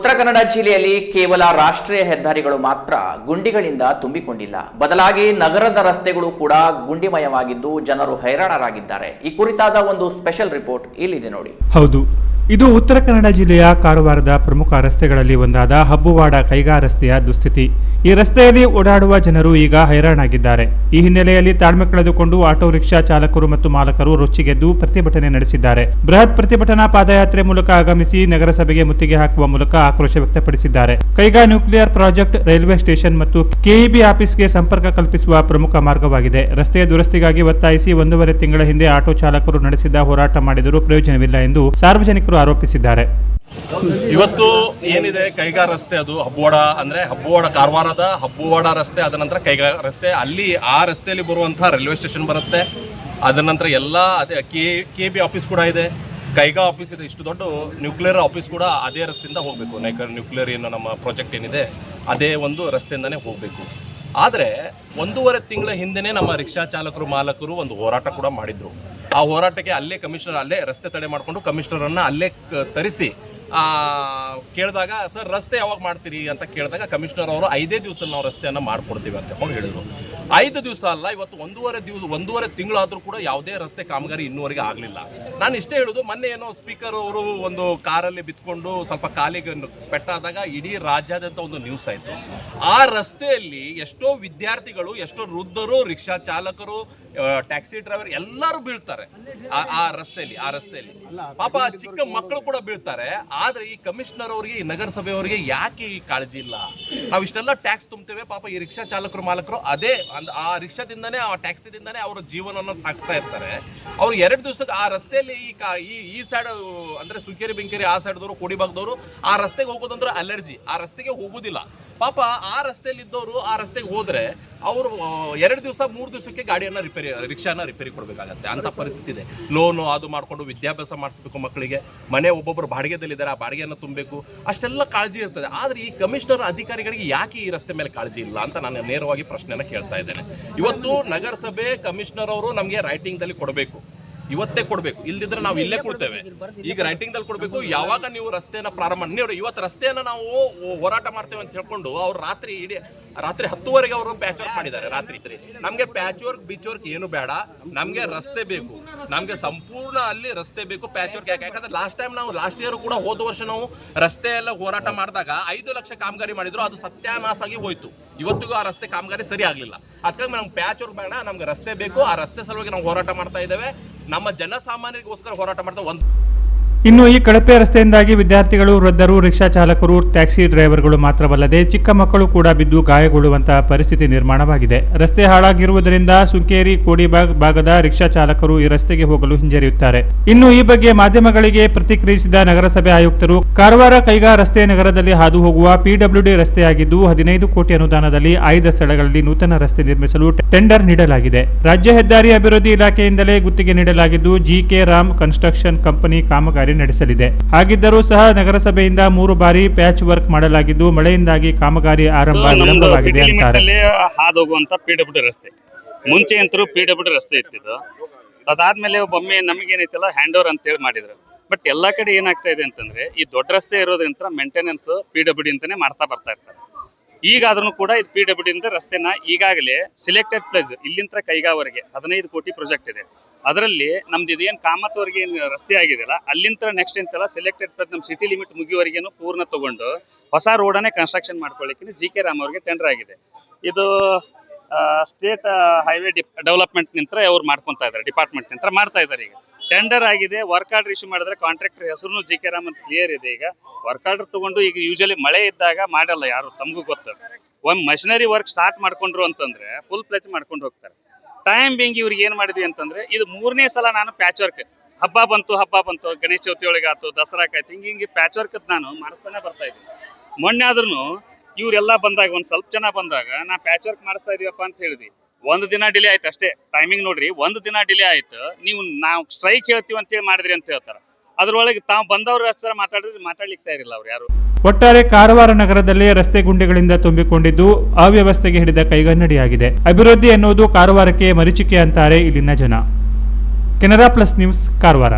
ಉತ್ತರ ಕನ್ನಡ ಜಿಲ್ಲೆಯಲ್ಲಿ ಕೇವಲ ರಾಷ್ಟ್ರೀಯ ಹೆದ್ದಾರಿಗಳು ಮಾತ್ರ ಗುಂಡಿಗಳಿಂದ ತುಂಬಿಕೊಂಡಿಲ್ಲ. ಬದಲಾಗಿ ನಗರದ ರಸ್ತೆಗಳು ಕೂಡ ಗುಂಡಿಮಯವಾಗಿದ್ದು ಜನರು ಹೈರಾಣರಾಗಿದ್ದಾರೆ. ಈ ಕುರಿತಾದ ಒಂದು ಸ್ಪೆಷಲ್ ರಿಪೋರ್ಟ್ ಇಲ್ಲಿದೆ ನೋಡಿ. ಹೌದು. ಇದು ಉತ್ತರ ಕನ್ನಡ ಜಿಲ್ಲೆಯ ಕಾರವಾರದ ಪ್ರಮುಖ ರಸ್ತೆಗಳಲ್ಲಿ ಒಂದಾದ ಹಬ್ಬುವಾಡ ಕೈಗಾ ರಸ್ತೆಯ ದುಸ್ಥಿತಿ. ಈ ರಸ್ತೆಯಲ್ಲಿ ಓಡಾಡುವ ಜನರು ಈಗ ಹೈರಾಣಾಗಿದ್ದಾರೆ. ಈ ಹಿನ್ನೆಲೆಯಲ್ಲಿ ತಾಳ್ಮೆ ಕಳೆದುಕೊಂಡು ಆಟೋ ರಿಕ್ಷಾ ಚಾಲಕರು ಮತ್ತು ಮಾಲಕರು ರೊಚ್ಚಿಗೆದ್ದು ಪ್ರತಿಭಟನೆ ನಡೆಸಿದ್ದಾರೆ. ಬೃಹತ್ ಪ್ರತಿಭಟನಾ ಪಾದಯಾತ್ರೆ ಮೂಲಕ ಆಗಮಿಸಿ ನಗರಸಭೆಗೆ ಮುತ್ತಿಗೆ ಹಾಕುವ ಮೂಲಕ ಆಕ್ರೋಶ ವ್ಯಕ್ತಪಡಿಸಿದ್ದಾರೆ. Kaiga nuclear project, railway station ಮತ್ತು ಕೆಇಬಿ ಆಫೀಸ್ಗೆ ಸಂಪರ್ಕ ಕಲ್ಪಿಸುವ ಪ್ರಮುಖ ಮಾರ್ಗವಾಗಿದೆ. ರಸ್ತೆಯ ದುರಸ್ತಿಗಾಗಿ ಒತ್ತಾಯಿಸಿ ಒಂದೂವರೆ ತಿಂಗಳ ಹಿಂದೆ ಆಟೋ ಚಾಲಕರು ನಡೆಸಿದ ಹೋರಾಟ ಮಾಡಿದರೂ ಪ್ರಯೋಜನವಿಲ್ಲ ಎಂದು ಸಾರ್ವಜನಿಕರು ಆರೋಪಿಸಿದ್ದಾರೆ. ಇವತ್ತು ಏನಿದೆ? ಕೈಗಾ ರಸ್ತೆ ಅದು, ಹಬ್ಬವಾಡ ಅಂದ್ರೆ ಹಬ್ಬವಾಡ ಕಾರವಾರದ ಹಬ್ಬವಾಡ ರಸ್ತೆ, ಅದ ನಂತರ ಕೈಗಾ ರಸ್ತೆ. ಅಲ್ಲಿ ಆ ರಸ್ತೆಯಲ್ಲಿ ಬರುವಂತಹ ರೈಲ್ವೆ ಸ್ಟೇಷನ್ ಬರುತ್ತೆ. ಅದ ನಂತರ ಎಲ್ಲ ಅದೇ ಕೆ ಕೆ ಬಿ ಆಫೀಸ್ ಕೂಡ ಇದೆ. ಕೈಗಾ ಆಫೀಸ್ ಇದೆ, ಇಷ್ಟು ದೊಡ್ಡ ನ್ಯೂಕ್ಲಿಯರ್ ಆಫೀಸ್ ಕೂಡ ಅದೇ ರಸ್ತೆಯಿಂದ ಹೋಗಬೇಕು. ನೈಕರ್ ನ್ಯೂಕ್ಲಿಯರ್ ಏನು ನಮ್ಮ ಪ್ರಾಜೆಕ್ಟ್ ಏನಿದೆ, ಅದೇ ಒಂದು ರಸ್ತೆಯಿಂದನೇ ಹೋಗಬೇಕು. ಆದರೆ ಒಂದೂವರೆ ತಿಂಗಳ ಹಿಂದೆನೇ ನಮ್ಮ ರಿಕ್ಷಾ ಚಾಲಕರು, ಮಾಲಕರು ಒಂದು ಹೋರಾಟ ಕೂಡ ಮಾಡಿದ್ರು. ಆ ಹೋರಾಟಕ್ಕೆ ಅಲ್ಲೇ ಕಮಿಷನರ್ ಅಲ್ಲೇ ರಸ್ತೆ ತಡೆ ಮಾಡಿಕೊಂಡು ಕಮಿಷನರನ್ನು ಅಲ್ಲೇ ತರಿಸಿ ಕೇಳಿದಾಗ, ಸರ್, ರಸ್ತೆ ಯಾವಾಗ ಮಾಡ್ತೀರಿ? ಅಂತ ಕೇಳಿದಾಗ ಕಮಿಷನರ್ ಅವರು ಐದೇ ದಿವಸದಲ್ಲಿ ನಾವು ರಸ್ತೆಯನ್ನು ಮಾಡಿಕೊಡ್ತೀವಿ ಅಂತ ಹೇಳಿ ಹೇಳಿದರು. ಐದು ದಿವಸ ಅಲ್ಲ, ಇವತ್ತು ಒಂದೂವರೆ ದಿವಸ, ಒಂದೂವರೆ ತಿಂಗಳಾದರೂ ಕೂಡ ಯಾವುದೇ ರಸ್ತೆ ಕಾಮಗಾರಿ ಇನ್ನೂವರೆಗೆ ಆಗಲಿಲ್ಲ. ನಾನು ಇಷ್ಟೇ ಹೇಳೋದು, ಮೊನ್ನೆ ಏನೋ ಸ್ಪೀಕರ್ ಅವರು ಒಂದು ಕಾರಲ್ಲಿ ಬಿತ್ಕೊಂಡು ಸ್ವಲ್ಪ ಕಾಲಿಗೆ ಪೆಟ್ಟಾದಾಗ ಇಡೀ ರಾಜ್ಯಾದ್ಯಂತ ಒಂದು ನ್ಯೂಸ್ ಆಯಿತು. ಆ ರಸ್ತೆಯಲ್ಲಿ ಎಷ್ಟೋ ವಿದ್ಯಾರ್ಥಿಗಳು, ಎಷ್ಟೋ ವೃದ್ಧರು, ರಿಕ್ಷಾ ಚಾಲಕರು ಟ್ಯಾಕ್ಸಿ ಡ್ರೈವರ್ ಎಲ್ಲರೂ ಬೀಳ್ತಾರೆ. ಆ- ಆ ರಸ್ತೆಯಲ್ಲಿ ಆ ರಸ್ತೆಯಲ್ಲಿ. ಪಾಪ ಚಿಕ್ಕ ಮಕ್ಕಳು ಕೂಡ ಬೀಳ್ತಾರೆ. ಆದ್ರೆ ಈ ಕಮಿಷನರ್ ಅವರಿಗೆ, ಈ ನಗರಸಭೆಯವರಿಗೆ ಯಾಕೆ ಈ ಕಾಳಜಿ ಇಲ್ಲ? ನಾವು ಇಷ್ಟೆಲ್ಲ ಟ್ಯಾಕ್ಸ್ ತುಂಬ್ತೇವೆ, ಪಾಪ ಈ ರಿಕ್ಷಾ ಚಾಲಕರು, ಮಾಲಕರು ಅದೇ ಅಂದ್- ಆ ರಿಕ್ಷಾದಿಂದನೇ, ಆ ಟ್ಯಾಕ್ಸಿದಿಂದನೇ ಅವರ ಜೀವನವನ್ನು ಸಾಗಿಸ್ತಾ ಇರ್ತಾರೆ. ಅವ್ರು ಎರಡು ದಿವಸಕ್ಕೆ ಆ ರಸ್ತೆಯಲ್ಲಿ ಈ ಕಾ, ಈ ಈ ಸೈಡ್ ಅಂದ್ರೆ ಸುಕೇರಿ ಬೆಂಕೇರಿ, ಆ ಸೈಡ್ದವರು ಕೋಡಿಬಾಗ್ದವರು, ಆ ರಸ್ತೆಗೆ ಹೋಗೋದಂದ್ರೆ ಅಲರ್ಜಿ ಆ ರಸ್ತೆಗೆ ಹೋಗೋದಿಲ್ಲ. ಪಾಪ ಆ ರಸ್ತೆಯಲ್ಲಿ ಇದ್ದವರು ಆ ರಸ್ತೆಗೆ ಹೋದ್ರೆ ಅವರು ಎರಡು ದಿವಸ, ಮೂರು ದಿವಸಕ್ಕೆ ಗಾಡಿಯನ್ನ ರಿಪೇರಿ ರಿಕ್ಷಾನ ರಿಪೇರಿ ಕೊಡಬೇಕಾಗತ್ತೆ. ಅಂತ ಪರಿಸ್ಥಿತಿ ಇದೆ. ಲೋನು ಅದು ಮಾಡಿಕೊಂಡು ವಿದ್ಯಾಭ್ಯಾಸ ಮಾಡಿಸ್ಬೇಕು ಮಕ್ಕಳಿಗೆ. ಮನೆ ಒಬ್ಬೊಬ್ಬರು ಬಾಡಿಗೆದಲ್ಲಿದ್ದಾರೆ. ಆ ಬಾಡಿಗೆಯನ್ನು ತುಂಬಬೇಕು, ಅಷ್ಟೆಲ್ಲ ಕಾಳಜಿ ಇರ್ತದೆ. ಆದರೆ ಈ ಕಮಿಷನರ್ ಅಧಿಕಾರಿಗಳಿಗೆ ಯಾಕೆ ಈ ರಸ್ತೆ ಮೇಲೆ ಕಾಳಜಿ ಇಲ್ಲ ಅಂತ ನಾನು ನೇರವಾಗಿ ಪ್ರಶ್ನೆಯನ್ನು ಕೇಳ್ತಾ ಇದ್ದೇನೆ. ಇವತ್ತು ನಗರಸಭೆ ಕಮಿಷನರ್ ಅವರು ನಮಗೆ ರೈಟಿಂಗ್ದಲ್ಲಿ ಕೊಡಬೇಕು. ಇವತ್ತೇ ಕೊಡಬೇಕು. ಇಲ್ದಿದ್ರೆ ನಾವು ಇಲ್ಲೇ ಕೊಡ್ತೇವೆ. ಈಗ ರೈಟಿಂಗ್ ದಲ್ಲಿ ಕೊಡಬೇಕು. ಯಾವಾಗ ನೀವು ರಸ್ತೆನ ಪ್ರಾರಂಭ ನೀವು ಇವತ್ತು ರಸ್ತೆಯನ್ನು ನಾವು ಹೋರಾಟ ಮಾಡ್ತೇವೆ ಅಂತ ಹೇಳ್ಕೊಂಡು ಅವ್ರು ರಾತ್ರಿ ಇಡೀ ರಾತ್ರಿ ಹತ್ತುವರೆಗೆ ಅವರು ಪ್ಯಾಚ್ ವರ್ಕ್ ಮಾಡಿದ್ದಾರೆ, ರಾತ್ರಿ ನಮ್ಗೆ ಪ್ಯಾಚ್ ವರ್ಕ್ ಬೀಚ್ ವರ್ಕ್ ಏನು ಬೇಡ. ನಮ್ಗೆ ರಸ್ತೆ ಬೇಕು. ನಮ್ಗೆ ಸಂಪೂರ್ಣ ಅಲ್ಲಿ ರಸ್ತೆ ಬೇಕು ಪ್ಯಾಚ್ ವರ್ಕ್ ಯಾಕೆ? ಯಾಕಂದ್ರೆ ಲಾಸ್ಟ್ ಟೈಮ್ ನಾವು ಲಾಸ್ಟ್ ಇಯರ್ ಕೂಡ ಹೋದ ವರ್ಷ ನಾವು ರಸ್ತೆ ಎಲ್ಲ ಹೋರಾಟ ಮಾಡಿದಾಗ ಐದು ಲಕ್ಷ ಕಾಮಗಾರಿ ಮಾಡಿದ್ರು, ಅದು ಸತ್ಯಾನಾಶ ಆಗಿ ಹೋಯ್ತು. ಇವತ್ತಿಗೂ ಆ ರಸ್ತೆ ಕಾಮಗಾರಿ ಸರಿ ಆಗ್ಲಿಲ್ಲ. ಅದಕ್ಕಾಗಿ ನಮ್ಗೆ ಪ್ಯಾಚ್ ವರ್ಕ್ ಬೇಡ, ನಮ್ಗೆ ರಸ್ತೆ ಬೇಕು, ಆ ರಸ್ತೆ ಸಲುವಾಗಿ ನಾವು ಹೋರಾಟ ಮಾಡ್ತಾ ಇದ್ದೇವೆ. ನಮ್ಮ ಜನಸಾಮಾನ್ಯರಿಗೋಸ್ಕರ ಹೋರಾಟ ಮಾಡ್ತಾ ಒಂದು ಇನ್ನು ಈ ಕಳಪೆ ರಸ್ತೆಯಿಂದಾಗಿ ವಿದ್ಯಾರ್ಥಿಗಳು, ವೃದ್ಧರು, ರಿಕ್ಷಾ ಚಾಲಕರು, ಟ್ಯಾಕ್ಸಿ ಡ್ರೈವರ್ಗಳು ಮಾತ್ರವಲ್ಲದೆ ಚಿಕ್ಕ ಮಕ್ಕಳು ಕೂಡ ಬಿದ್ದು ಗಾಯಗೊಳ್ಳುವಂತಹ ಪರಿಸ್ಥಿತಿ ನಿರ್ಮಾಣವಾಗಿದೆ. ರಸ್ತೆ ಹಾಳಾಗಿರುವುದರಿಂದ ಸುಂಕೇರಿ ಕೋಡಿಬಾಗ್ ಭಾಗದ ರಿಕ್ಷಾ ಚಾಲಕರು ಈ ರಸ್ತೆಗೆ ಹೋಗಲು ಹಿಂಜರಿಯುತ್ತಾರೆ. ಇನ್ನು ಈ ಬಗ್ಗೆ ಮಾಧ್ಯಮಗಳಿಗೆ ಪ್ರತಿಕ್ರಿಯಿಸಿದ ನಗರಸಭೆ ಆಯುಕ್ತರು, ಕಾರವಾರ ಕೈಗಾ ರಸ್ತೆ ನಗರದಲ್ಲಿ ಹಾದು ಹೋಗುವ ಪಿಡಬ್ಲ್ಯೂಡಿ ರಸ್ತೆಯಾಗಿದ್ದು, ಹದಿನೈದು ಕೋಟಿ ಅನುದಾನದಲ್ಲಿ ಆಯ್ದ ಸ್ಥಳಗಳಲ್ಲಿ ನೂತನ ರಸ್ತೆ ನಿರ್ಮಿಸಲು ಟೆಂಡರ್ ನೀಡಲಾಗಿದೆ. ರಾಜ್ಯ ಹೆದ್ದಾರಿ ಅಭಿವೃದ್ಧಿ ಇಲಾಖೆಯಿಂದಲೇ ಗುತ್ತಿಗೆ ನೀಡಲಾಗಿದ್ದು ಜಿಕೆ ರಾಮ್ ಕನ್ಸ್ಟ್ರಕ್ಷನ್ ಕಂಪನಿ ಕಾಮಗಾರಿ ನಡೆಸಲಿದೆ. ಹಾಗಿದ್ದರೂ ಸಹ ನಗರಸಭೆಯಿಂದ ಮೂರು ಬಾರಿ ಪ್ಯಾಚ್ ವರ್ಕ್ ಮಾಡಲಾಗಿದ್ದು ಮಳೆಯಿಂದಾಗಿ ಕಾಮಗಾರಿ ಆರಂಭ ವಿಳಂಬವಾಗಿದೆ ಅಂತಾರೆ. ಹಾದು ಹೋಗುವಂತ ಪಿ ಡಬ್ಲ್ಯೂ ರಸ್ತೆ. ಮುಂಚೆ ಅಂತರೂ ಪಿ ಡಬ್ಲ್ಯೂ ರಸ್ತೆ ಇತ್ತಿದ್ದು ಅದಾದ್ಮೇಲೆ ಒಮ್ಮೆ ನಮಗೇನೈತಲ್ಲ ಹ್ಯಾಂಡ್ ಓವರ್ ಅಂತೇಳಿ ಮಾಡಿದ್ರು. ಬಟ್ ಎಲ್ಲಾ ಕಡೆ ಏನಾಗ್ತಾ ಇದೆ ಅಂತಂದ್ರೆ ಈ ದೊಡ್ಡ ರಸ್ತೆ ಇರೋದ್ರಿಂದ ಮೇಂಟೆನೆನ್ಸ್ ಪಿ ಡಬ್ಲ್ಯೂ ಅಂತಾನೆ ಮಾಡ್ತಾ ಬರ್ತಾ ಇರ್ತಾರೆ. ಈಗಾದ್ರೂ ಕೂಡ ಇದು ಪಿ ಡಬ್ಲ್ಯೂ ಡಿ ರಸ್ತೆನ ಈಗಾಗಲೇ ಸಿಲೆಕ್ಟೆಡ್ ಪ್ಲೇಸ್ ಇಲ್ಲಿಂದ ಕೈಗಾವರೆಗೆ ಹದಿನೈದು ಕೋಟಿ ಪ್ರಾಜೆಕ್ಟ್ ಇದೆ. ಅದರಲ್ಲಿ ನಮ್ದು ಇದೇನು ಕಾಮತ್ವರೆಗೆ ಏನು ರಸ್ತೆ ಆಗಿದೆಯಲ್ಲ ಅಲ್ಲಿಂದ ನೆಕ್ಸ್ಟ್ ಎಂತಲ್ಲ ಸಿಲೆಕ್ಟೆಡ್ ಪ್ಲೇಸ್ ನಮ್ಮ ಸಿಟಿ ಲಿಮಿಟ್ ಮುಗಿಯುವವರೆಗೇನು ಪೂರ್ಣ ತಗೊಂಡು ಹೊಸ ರೋಡನ್ನೇ ಕನ್ಸ್ಟ್ರಕ್ಷನ್ ಮಾಡ್ಕೊಳ್ಳಿಕ್ಕೆ ಜಿ ಕೆ ರಾಮ್ ಅವರಿಗೆ ಟೆಂಡರ್ ಆಗಿದೆ. ಇದು ಸ್ಟೇಟ್ ಹೈವೇ ಡೆವಲಪ್ಮೆಂಟ್ ನಿಂತ್ರ ಅವ್ರು ಮಾಡ್ಕೊಂತಾ ಇದ್ದಾರೆ ಡಿಪಾರ್ಟ್ಮೆಂಟ್ ನಿಂತ್ರ ಮಾಡ್ತಾ ಇದ್ದಾರೆ ಈಗ. ಟೆಂಡರ್ ಆಗಿದೆ. ವರ್ಕ್ ಆರ್ಡರ್ ಇಶ್ಯೂ ಮಾಡಿದ್ರೆ ಕಾಂಟ್ರಾಕ್ಟರ್ ಹೆಸರು ಜಿ ಕೆ ರಾಮ್ ಅಂತ ಕ್ಲಿಯರ್ ಇದೆ ಈಗ. ವರ್ಕ್ ಆರ್ಡರ್ ತಗೊಂಡು ಈಗ ಯೂಶಲಿ ಮಳೆ ಇದ್ದಾಗ ಮಾಡಲ್ಲ ಯಾರು, ತಮಗೂ ಗೊತ್ತು ಒಂದು ಮಷಿನರಿ ವರ್ಕ್ ಸ್ಟಾರ್ಟ್ ಮಾಡ್ಕೊಂಡ್ರು ಅಂತಂದ್ರೆ ಫುಲ್ ಪ್ಲೆಚ್ ಮಾಡ್ಕೊಂಡು ಹೋಗ್ತಾರೆ. ಟೈಮ್ ಬಿಂಗ್ ಇವ್ರಿಗೆ ಏನ್ ಮಾಡಿದ್ವಿ ಅಂತಂದ್ರೆ ಇದು ಮೂರನೇ ಸಲ ನಾನು ಪ್ಯಾಚ್ ವರ್ಕ್ ಹಬ್ಬ ಬಂತು ಹಬ್ಬ ಬಂತು, ಗಣೇಶ ಚೌತಿ ಆಯ್ತು ದಸರಾಕಾಯ್ತು ಹಿಂಗೆ ಹಿಂಗೆ ಪ್ಯಾಚ್ ವರ್ಕ್ ನಾನು ಮಾಡಿಸ್ತಾನೆ ಬರ್ತಾ ಇದ್ದೀನಿ. ಮೊನ್ನೆ ಆದ್ರೂ ಇವರೆಲ್ಲ ಬಂದಾಗ, ಒಂದ್ ಸ್ವಲ್ಪ ಜನ ಬಂದಾಗ, ನಾ ಪ್ಯಾಚ್ ವರ್ಕ್ ಮಾಡಿಸ್ತಾ ಇದೀವಪ್ಪ ಅಂತ ಹೇಳಿದ್ವಿ. ಒಂದು ದಿನ ಡಿಲೇ ಆಯ್ತು ಅಷ್ಟೇ. ಟೈಮಿಂಗ್ ನೋಡ್ರಿ, ಒಂದು ದಿನ ಡಿಲೇ ಆಯ್ತು. ನೀವು ನಾವು ಸ್ಟ್ರೈಕ್ ಹೇಳ್ತೀವಿ ಅಂತೇಳಿ ಮಾಡಿದ್ರಿ ಅಂತ ಹೇಳ್ತಾರೆ. ಅದ್ರೊಳಗೆ ತಾವು ಬಂದವ್ರ ಅಷ್ಟರ ಮಾತಾಡಿದ್ರೆ ಮಾತಾಡ್ಲಿಕ್ತಾ ಇರಲಿಲ್ಲ ಅವ್ರು ಯಾರು. ಒಟ್ಟಾರೆ ಕಾರವಾರ ನಗರದಲ್ಲಿ ರಸ್ತೆ ಗುಂಡಿಗಳಿಂದ ತುಂಬಿಕೊಂಡಿದ್ದು ಅವ್ಯವಸ್ಥೆಗೆ ಹಿಡಿದ ಕೈಗನ್ನಡಿಯಾಗಿದೆ. ಅಭಿವೃದ್ಧಿ ಎನ್ನುವುದು ಕಾರವಾರಕ್ಕೆ ಮರೀಚಿಕೆ ಅಂತಾರೆ ಇಲ್ಲಿನ ಜನ. Canara plus news, Karwar.